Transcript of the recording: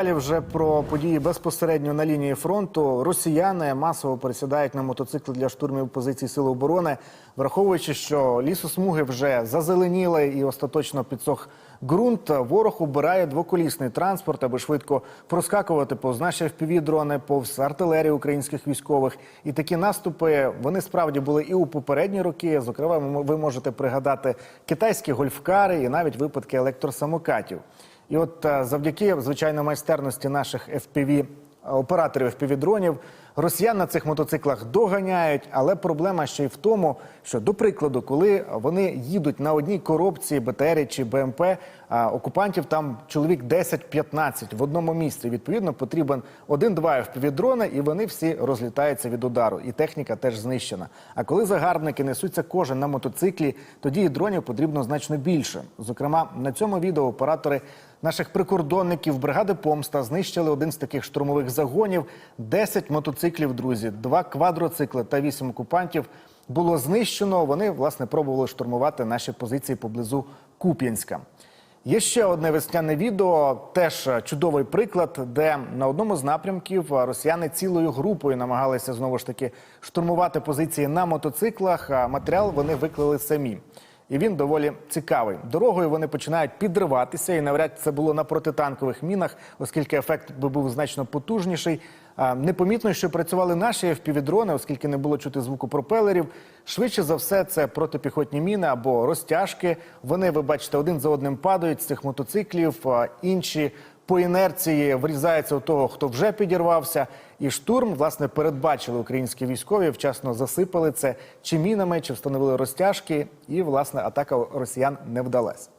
Далі вже про події безпосередньо на лінії фронту. Росіяни масово пересідають на мотоцикли для штурмів позицій Сил оборони, враховуючи, що лісосмуги вже зазеленіли і остаточно підсох ґрунт. Ворог обирає двоколісний транспорт, аби швидко проскакувати повз наші впівдрони, повз артилерії українських військових. І такі наступи вони справді були і у попередні роки. Зокрема, ви можете пригадати китайські гольфкари і навіть випадки електросамокатів. І от е, завдяки звичайно майстерності наших FPV, операторів FPV-дронів, росіян на цих мотоциклах доганяють. Але проблема ще й в тому, що до прикладу, коли вони їдуть на одній коробці БТР чи БМП, а, окупантів там чоловік 10-15 в одному місці. Відповідно, потрібен один-два FPV-дрони, і вони всі розлітаються від удару. І техніка теж знищена. А коли загарбники несуться кожен на мотоциклі, тоді і дронів потрібно значно більше. Зокрема, на цьому відео оператори наших прикордонників бригади Помста знищили один з таких штурмових загонів. 10 мотоциклів, друзі, два квадроцикли та 8 окупантів було знищено. Вони власне пробували штурмувати наші позиції поблизу Куп'янська. Є ще одне весняне відео, теж чудовий приклад, де на одному з напрямків росіяни цілою групою намагалися знову ж таки штурмувати позиції на мотоциклах. А матеріал вони виклали самі. І він доволі цікавий. Дорогою вони починають підриватися, і навряд це було на протитанкових мінах, оскільки ефект би був значно потужніший. Непомітно, що працювали наші FPV-дрони, оскільки не було чути звуку пропелерів. Швидше за все, це протипіхотні міни або розтяжки. Вони, ви бачите, один за одним падають з цих мотоциклів. Інші по інерції врізається у того, хто вже підірвався. І штурм, власне, передбачили українські військові, вчасно засипали це чи мінами, чи встановили розтяжки. І, власне, атака росіян не вдалась.